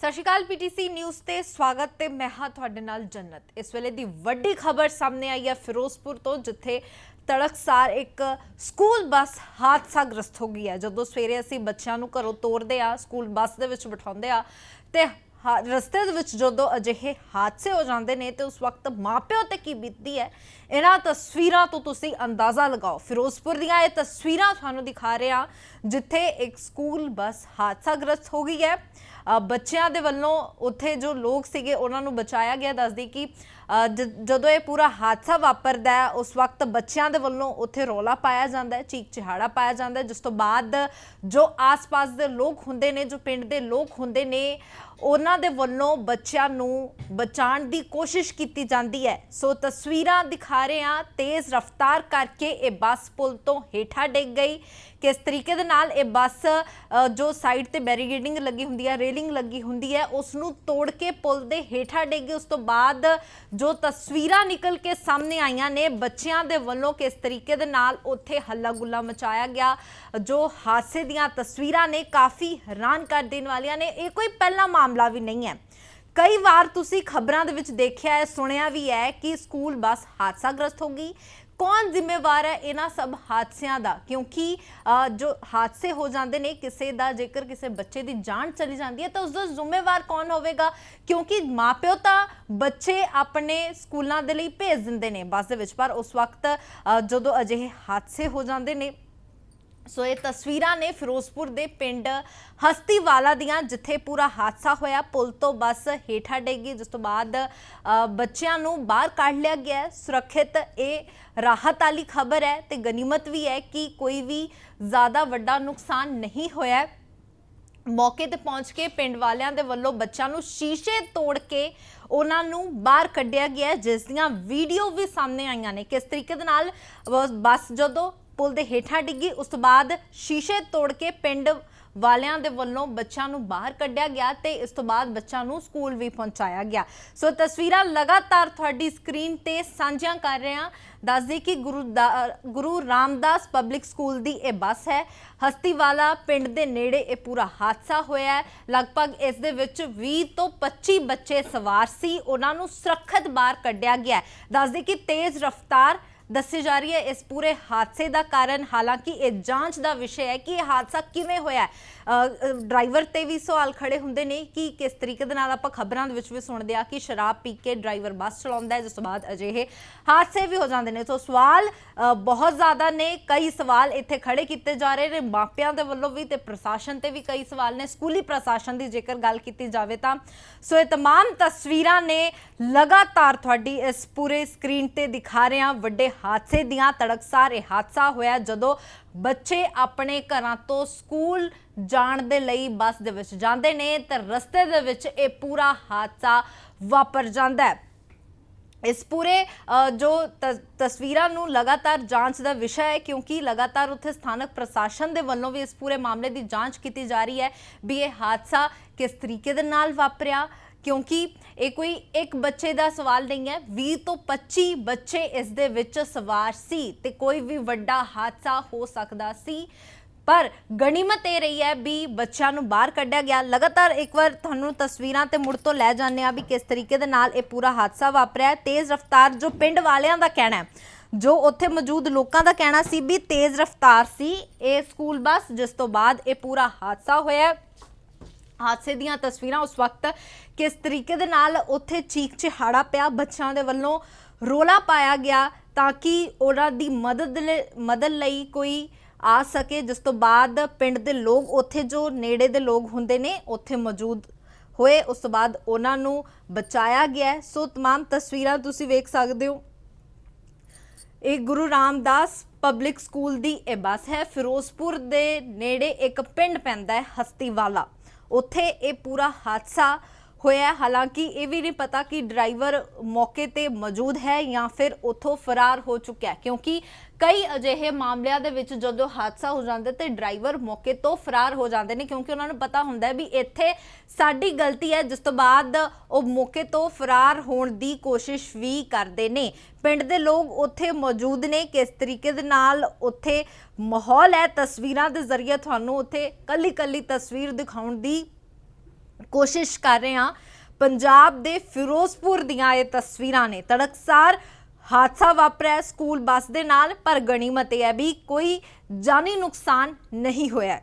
ਸਤਿ ਸ਼੍ਰੀ ਅਕਾਲ, PTC news ਤੇ ਸਵਾਗਤ ਤੇ ਮੈਂ ਹਾਂ ਤੁਹਾਡੇ ਨਾਲ ਜੰਨਤ। ਇਸ ਵੇਲੇ ਦੀ ਵੱਡੀ ਖਬਰ ਸਾਹਮਣੇ ਆਈ ਹੈ ਫਿਰੋਜ਼ਪੁਰ ਤੋਂ, ਜਿੱਥੇ ਤੜਕਸਾਰ ਇੱਕ ਸਕੂਲ ਬੱਸ ਹਾਦਸਾ ਗ੍ਰਸਤ ਹੋ ਗਈ ਹੈ। ਜਦੋਂ ਸਵੇਰੇ ਅਸੀਂ ਬੱਚਿਆਂ ਨੂੰ ਘਰੋਂ ਤੋਰਦੇ ਆ ਸਕੂਲ ਬੱਸ ਦੇ ਵਿੱਚ ਬਿਠਾਉਂਦੇ ਆ ਤੇ ਹਾ- ਰਸਤੇ ਦੇ ਵਿੱਚ ਜਦੋਂ ਅਜਿਹੇ ਹਾਦਸੇ ਹੋ ਜਾਂਦੇ ਨੇ ਤੇ ਉਸ ਵਕਤ ਮਾਪਿਓ ਤੇ ਕੀ ਬੀਤਦੀ ਹੈ ਇਹਨਾਂ ਤਸਵੀਰਾਂ ਤੋਂ ਤੁਸੀਂ ਅੰਦਾਜ਼ਾ ਲਗਾਓ। ਫਿਰੋਜ਼ਪੁਰ ਦੀਆਂ ਇਹ ਤਸਵੀਰਾਂ ਤੁਹਾਨੂੰ ਦਿਖਾ ਰਹੇ ਹਾਂ ਜਿੱਥੇ ਇੱਕ ਸਕੂਲ ਬੱਸ ਹਾਦਸਾਗ੍ਰਸਤ ਹੋ ਗਈ ਹੈ। ਅ, ਬੱਚਿਆਂ ਦੇ ਵੱਲੋਂ ਉੱਥੇ ਜੋ ਲੋਕ ਸੀਗੇ ਉਹਨਾਂ ਨੂੰ ਬਚਾਇਆ ਗਿਆ। ਦੱਸਦੀ ਕਿ ਜਦੋਂ ਇਹ ਪੂਰਾ ਹਾਦਸਾ ਵਾਪਰਦਾ ਹੈ, ਉਸ ਵਕਤ ਬੱਚਿਆਂ ਦੇ ਵੱਲੋਂ ਉੱਥੇ ਰੌਲਾ ਪਾਇਆ ਜਾਂਦਾ ਹੈ, ਚੀਕ ਚਿਹਾੜਾ ਪਾਇਆ ਜਾਂਦਾ ਹੈ, ਜਿਸ ਤੋਂ ਬਾਅਦ ਜੋ ਆਸ-ਪਾਸ ਦੇ ਲੋਕ ਹੁੰਦੇ ਨੇ, ਜੋ ਪਿੰਡ ਦੇ ਲੋਕ ਹੁੰਦੇ ਨੇ, ਉਹਨਾਂ ਦੇ ਵੱਲੋਂ ਬੱਚਿਆਂ ਨੂੰ ਬਚਾਉਣ ਦੀ ਕੋਸ਼ਿਸ਼ ਕੀਤੀ ਜਾਂਦੀ ਹੈ। ਸੋ ਤਸਵੀਰਾਂ ਦਿਖਾ ਰਹੇ ਹਾਂ, ਤੇਜ਼ ਰਫ਼ਤਾਰ ਕਰਕੇ ਇਹ ਬੱਸ ਪੁਲ ਤੋਂ ਹੇਠਾਂ ਡਿੱਗ ਗਈ। ਕਿਸ ਤਰੀਕੇ ਦੇ ਨਾਲ ਇਹ ਬੱਸ ਜੋ ਸਾਈਡ ਤੇ ਬੈਰੀਗੇਡਿੰਗ ਲੱਗੀ ਹੁੰਦੀ ਹੈ, ਰੇਲਿੰਗ ਲੱਗੀ ਹੁੰਦੀ ਹੈ, ਉਸ ਨੂੰ ਤੋੜ ਕੇ ਪੁਲ ਦੇ ਹੇਠਾਂ ਡਿੱਗ ਗਈ। ਉਸ ਤੋਂ ਬਾਅਦ ਜੋ ਤਸਵੀਰਾਂ ਨਿਕਲ ਕੇ ਸਾਹਮਣੇ ਆਈਆਂ ਨੇ, ਬੱਚਿਆਂ ਦੇ ਵੱਲੋਂ ਕਿਸ ਤਰੀਕੇ ਦੇ ਨਾਲ ਉੱਥੇ ਹੱਲਾ ਗੁੱਲਾ ਮਚਾਇਆ ਗਿਆ? ਜੋ ਹਾਦਸੇ ਦੀਆਂ ਤਸਵੀਰਾਂ ਨੇ, ਕਾਫੀ ਹੈਰਾਨ ਕਰ ਦੇਣ ਵਾਲੀਆਂ ਨੇ। ਇਹ ਕੋਈ ਪਹਿਲਾ ਮਾਮਲਾ ਵੀ ਨਹੀਂ ਹੈ। ਕਈ ਵਾਰ ਤੁਸੀਂ ਖਬਰਾਂ ਦੇ ਵਿੱਚ ਦੇਖਿਆ ਹੈ, ਸੁਣਿਆ ਵੀ ਹੈ ਕਿ ਸਕੂਲ ਬੱਸ ਹਾਦਸਾਗ੍ਰਸਤ ਹੋ ਗਈ। ਕੌਣ ਜ਼ਿੰਮੇਵਾਰ ਹੈ ਇਹਨਾਂ ਸਭ ਹਾਦਸਿਆਂ ਦਾ? ਕਿਉਂਕਿ ਜੋ ਹਾਦਸੇ ਹੋ ਜਾਂਦੇ ਨੇ, ਕਿਸੇ ਦਾ ਜੇਕਰ ਕਿਸੇ ਬੱਚੇ ਦੀ ਜਾਨ ਚਲੀ ਜਾਂਦੀ ਹੈ, ਤਾਂ ਉਸ ਦਾ ਜ਼ਿੰਮੇਵਾਰ ਕੌਣ ਹੋਵੇਗਾ? ਕਿਉਂਕਿ ਮਾਪਿਓ ਤਾਂ ਬੱਚੇ ਆਪਣੇ ਸਕੂਲਾਂ ਦੇ ਲਈ ਭੇਜ ਦਿੰਦੇ ਨੇ। ਬੱਸ ਦੇ ਵਿੱਚ ਪਰ ਉਸ ਵਕਤ ਜਦੋਂ ਅਜਿਹੇ ਹਾਦਸੇ ਹੋ ਜਾਂਦੇ ਨੇ ਸੋ ਇਹ ਤਸਵੀਰਾਂ ਨੇ ਫਿਰੋਜ਼ਪੁਰ ਦੇ ਪਿੰਡ ਹਸਤੀਵਾਲਾ ਦੀਆਂ, ਜਿੱਥੇ ਪੂਰਾ ਹਾਦਸਾ ਹੋਇਆ। ਪੁਲ ਤੋਂ ਬੱਸ ਹੇਠਾਂ ਡੇਗੀ ਜਿਸ ਤੋਂ ਬਾਅਦ ਬੱਚਿਆਂ ਨੂੰ ਬਾਹਰ ਕੱਢ ਲਿਆ ਗਿਆ ਸੁਰੱਖਿਅਤ ਇਹ ਰਾਹਤ ਵਾਲੀ ਖਬਰ ਹੈ ਤੇ ਗਨੀਮਤ ਵੀ ਹੈ ਕਿ ਕੋਈ ਵੀ ਜ਼ਿਆਦਾ ਵੱਡਾ ਨੁਕਸਾਨ ਨਹੀਂ ਹੋਇਆ ਮੌਕੇ ਤੇ ਪਹੁੰਚ ਕੇ ਪਿੰਡ ਵਾਲਿਆਂ ਦੇ ਵੱਲੋਂ ਬੱਚਿਆਂ ਨੂੰ ਸ਼ੀਸ਼ੇ ਤੋੜ ਕੇ ਉਹਨਾਂ ਨੂੰ ਬਾਹਰ ਕੱਢਿਆ ਗਿਆ ਜਿਸ ਦੀਆਂ ਵੀਡੀਓ ਵੀ ਸਾਹਮਣੇ ਆਈਆਂ ਨੇ। ਕਿਸ ਤਰੀਕੇ ਦੇ ਨਾਲ ਬੱਸ ਜਦੋਂ ਪੁਲ ਦੇ ਹੇਠਾਂ ਡਿੱਗੀ। ਉਸ ਤੋਂ ਬਾਅਦ ਸ਼ੀਸ਼ੇ ਤੋੜ ਕੇ ਪਿੰਡ ਵਾਲਿਆਂ ਦੇ ਵੱਲੋਂ ਬੱਚਿਆਂ ਨੂੰ ਬਾਹਰ ਕੱਢਿਆ ਗਿਆ ਤੇ ਇਸ ਤੋਂ ਬਾਅਦ ਬੱਚਿਆਂ ਨੂੰ ਸਕੂਲ ਵੀ ਪਹੁੰਚਾਇਆ ਗਿਆ। ਸੋ ਤਸਵੀਰਾਂ ਲਗਾਤਾਰ ਤੁਹਾਡੀ ਸਕਰੀਨ ਤੇ ਸਾਂਝੀਆਂ ਕਰ ਰਹੇ ਹਾਂ। ਦੱਸਦੇ ਕਿ ਗੁਰੂ ਦਾ- ਗੁਰੂ ਰਾਮਦਾਸ ਪਬਲਿਕ ਸਕੂਲ ਦੀ ਇਹ ਬੱਸ ਹੈ। ਹਸਤੀਵਾਲਾ ਪਿੰਡ ਦੇ ਨੇੜੇ ਇਹ ਪੂਰਾ ਹਾਦਸਾ ਹੋਇਆ ਹੈ। ਲਗਭਗ ਇਸ ਦੇ ਵਿੱਚ 20 ਤੋਂ 25 ਬੱਚੇ ਸਵਾਰ ਸੀ। ਉਹਨਾਂ ਨੂੰ ਸੁਰੱਖਿਅਤ ਬਾਹਰ ਕੱਢਿਆ ਗਿਆ ਹੈ। ਦੱਸਦੇ ਕਿ ਤੇਜ਼ ਰਫ਼ਤਾਰ ਦੱਸੀ ਜਾ ਰਹੀ ਹੈ ਇਸ ਪੂਰੇ ਹਾਦਸੇ ਦਾ ਕਾਰਨ ਹਾਲਾਂਕਿ ਇਹ ਜਾਂਚ ਦਾ ਵਿਸ਼ਾ ਹੈ ਕਿ ਇਹ ਹਾਦਸਾ ਕਿਵੇਂ ਹੋਇਆ ਹੈ ਅ, ਅ, ਡਰਾਈਵਰ ਤੇ ਵੀ ਸਵਾਲ ਖੜੇ ਹੁੰਦੇ ਨੇ ਕਿ ਕਿਸ ਤਰੀਕੇ ਦੇ ਨਾਲ ਆਪਾਂ ਖਬਰਾਂ ਦੇ ਵਿੱਚ ਵੀ ਸੁਣਦੇ ਆ ਕਿ ਸ਼ਰਾਬ ਪੀ ਕੇ ਡਰਾਈਵਰ ਬੱਸ ਚਲਾਉਂਦਾ ਹੈ ਜਿਸ ਤੋਂ ਬਾਅਦ ਅਜਿਹੇ ਹਾਦਸੇ ਵੀ ਹੋ ਜਾਂਦੇ ਨੇ ਸੋ ਸਵਾਲ ਅ, ਬਹੁਤ ਜ਼ਿਆਦਾ ਨੇ ਕਈ ਸਵਾਲ ਇੱਥੇ ਖੜੇ ਕੀਤੇ ਜਾ ਰਹੇ ਨੇ ਮਾਪਿਆਂ ਦੇ ਵੱਲੋਂ ਵੀ ਤੇ ਪ੍ਰਸ਼ਾਸਨ ਤੇ ਵੀ ਕਈ ਸਵਾਲ ਨੇ ਸਕੂਲੀ ਪ੍ਰਸ਼ਾਸਨ ਦੀ ਜੇਕਰ ਗੱਲ ਕੀਤੀ ਜਾਵੇ ਤਾਂ ਸੋ ਇਹ तमाम ਤਸਵੀਰਾਂ ਨੇ ਲਗਾਤਾਰ ਤੁਹਾਡੀ ਇਸ ਪੂਰੇ ਸਕਰੀਨ ਤੇ ਦਿਖਾ ਰਹੇ ਹਾਂ ਵੱਡੇ ਹਾਦਸੇ ਦੀਆਂ ਤੜਕਸਾਰ ਇਹ ਹਾਦਸਾ ਹੋਇਆ ਜਦੋਂ ਬੱਚੇ ਆਪਣੇ ਘਰਾਂ ਤੋਂ ਸਕੂਲ ਜਾਣ ਦੇ ਲਈ ਬੱਸ ਦੇ ਵਿੱਚ ਜਾਂਦੇ ਨੇ ਤਾਂ ਰਸਤੇ ਦੇ ਵਿੱਚ ਇਹ ਪੂਰਾ ਹਾਦਸਾ ਵਾਪਰ ਜਾਂਦਾ ਹੈ। ਇਸ ਪੂਰੇ ਅ, ਜੋ ਤ- ਤਸਵੀਰਾਂ ਨੂੰ ਲਗਾਤਾਰ ਜਾਂਚ ਦਾ ਵਿਸ਼ਾ ਹੈ ਕਿਉਂਕਿ ਲਗਾਤਾਰ ਉੱਥੇ ਸਥਾਨਕ ਪ੍ਰਸ਼ਾਸਨ ਦੇ ਵੱਲੋਂ ਵੀ ਇਸ ਪੂਰੇ ਮਾਮਲੇ ਦੀ ਜਾਂਚ ਕੀਤੀ ਜਾ ਰਹੀ ਹੈ ਵੀ ਇਹ ਹਾਦਸਾ ਕਿਸ ਤਰੀਕੇ ਦੇ ਨਾਲ ਵਾਪਰਿਆ ਕਿਉਂਕਿ ਇਹ ਕੋਈ ਇੱਕ ਬੱਚੇ ਦਾ ਸਵਾਲ ਨਹੀਂ ਹੈ। 20 ਤੋਂ 25 ਬੱਚੇ ਇਸ ਦੇ ਵਿੱਚ ਸਵਾਰ ਸੀ ਤੇ ਕੋਈ ਵੀ ਵੱਡਾ ਹਾਦਸਾ ਹੋ ਸਕਦਾ ਸੀ। ਪਰ ਗਣੀਮਤ ਇਹ ਰਹੀ ਹੈ ਵੀ ਬੱਚਿਆਂ ਨੂੰ ਬਾਹਰ ਕੱਢਿਆ ਗਿਆ। ਲਗਾਤਾਰ ਇੱਕ ਵਾਰ ਤੁਹਾਨੂੰ ਤਸਵੀਰਾਂ ਤੇ ਮੁੜ ਤੋਂ ਲੈ ਜਾਂਦੇ ਆ ਵੀ ਕਿਸ ਤਰੀਕੇ ਦੇ ਨਾਲ ਇਹ ਪੂਰਾ ਹਾਦਸਾ ਵਾਪਰਿਆ। ਤੇਜ਼ ਰਫ਼ਤਾਰ ਜੋ ਪਿੰਡ ਵਾਲਿਆਂ ਦਾ ਕਹਿਣਾ ਹੈ, ਜੋ ਉੱਥੇ ਮੌਜੂਦ ਲੋਕਾਂ ਦਾ ਕਹਿਣਾ ਸੀ ਵੀ ਤੇਜ਼ ਰਫ਼ਤਾਰ ਸੀ। ਇਹ ਸਕੂਲ ਬੱਸ ਜਿਸ ਤੋਂ ਬਾਅਦ ਇਹ ਪੂਰਾ ਹਾਦਸਾ ਹੋਇਆ। ਹਾਦਸੇ ਦੀਆਂ ਤਸਵੀਰਾਂ ਉਸ ਵਕਤ ਕਿਸ ਤਰੀਕੇ ਦੇ ਨਾਲ ਉੱਥੇ ਚੀਕ ਚਿਹਾੜਾ ਪਿਆ ਬੱਚਿਆਂ ਦੇ ਵੱਲੋਂ ਰੋਲਾ ਪਾਇਆ ਗਿਆ ਤਾਂ ਕਿ ਉਹਨਾਂ ਦੀ ਮਦਦ ਲ- ਮਦਦ ਲਈ ਕੋਈ ਆ ਸਕੇ ਜਿਸ ਤੋਂ ਬਾਅਦ ਪਿੰਡ ਦੇ ਲੋਕ ਉੱਥੇ ਜੋ ਨੇੜੇ ਦੇ ਲੋਕ ਹੁੰਦੇ ਨੇ ਉੱਥੇ ਮੌਜੂਦ ਹੋਏ ਉਸ ਤੋਂ ਬਾਅਦ ਉਹਨਾਂ ਨੂੰ ਬਚਾਇਆ ਗਿਆ ਹੈ। ਸੋ तमाम ਤਸਵੀਰਾਂ ਤੁਸੀਂ ਵੇਖ ਸਕਦੇ ਹੋ ਇਹ ਗੁਰੂ ਰਾਮਦਾਸ ਪਬਲਿਕ ਸਕੂਲ ਦੀ ਇਹ ਬੱਸ ਹੈ ਫਿਰੋਜ਼ਪੁਰ ਦੇ ਨੇੜੇ ਇੱਕ ਪਿੰਡ ਪੈਂਦਾ ਹੈ ਹਸਤੀਵਾਲਾ ਉੱਥੇ ਇਹ ਪੂਰਾ ਹਾਦਸਾ ਹੋਇਆ ਹਾਲਾਂਕਿ ਇਹ ਵੀ ਨਹੀਂ ਪਤਾ ਕਿ ਡਰਾਈਵਰ ਮੌਕੇ ਤੇ ਮੌਜੂਦ ਹੈ ਜਾਂ ਫਿਰ ਉੱਥੋਂ ਫਰਾਰ ਹੋ ਚੁੱਕਿਆ ਕਿਉਂਕਿ ਕਈ ਅਜਿਹੇ ਮਾਮਲਿਆਂ ਦੇ ਵਿੱਚ ਜਦੋਂ ਹਾਦਸਾ ਹੋ ਜਾਂਦਾ ਤੇ ਡਰਾਈਵਰ ਮੌਕੇ ਤੋਂ ਫਰਾਰ ਹੋ ਜਾਂਦੇ ਨੇ, ਕਿਉਂਕਿ ਉਹਨਾਂ ਨੂੰ ਪਤਾ ਹੁੰਦਾ ਵੀ ਇੱਥੇ ਸਾਡੀ ਗਲਤੀ ਹੈ, ਜਿਸ ਤੋਂ ਬਾਅਦ ਉਹ ਮੌਕੇ ਤੋਂ ਫਰਾਰ ਹੋਣ ਦੀ ਕੋਸ਼ਿਸ਼ ਵੀ ਕਰਦੇ ਨੇ। ਪਿੰਡ ਦੇ ਲੋਕ ਉੱਥੇ ਮੌਜੂਦ ਨੇ, ਕਿਸ ਤਰੀਕੇ ਦੇ ਨਾਲ ਉੱਥੇ ਮਾਹੌਲ ਹੈ, ਤਸਵੀਰਾਂ ਦੇ ਜ਼ਰੀਏ ਤੁਹਾਨੂੰ ਉੱਥੇ ਕੱਲੀ ਕੱਲੀ ਤਸਵੀਰ ਦਿਖਾਉਣ ਦੀ ਕੋਸ਼ਿਸ਼ ਕਰ ਰਹੇ ਹਾਂ ਪੰਜਾਬ ਦੇ ਫਿਰੋਜ਼ਪੁਰ ਦੀਆਂ ਇਹ ਤਸਵੀਰਾਂ ਨੇ। ਤੜਕਸਾਰ ਹਾਦਸਾ ਵਾਪਰਿਆ ਸਕੂਲ ਬੱਸ ਦੇ ਨਾਲ, ਪਰ ਗਣੀਮਤ ਇਹ ਹੈ ਵੀ ਕੋਈ ਜਾਨੀ ਨੁਕਸਾਨ ਨਹੀਂ ਹੋਇਆ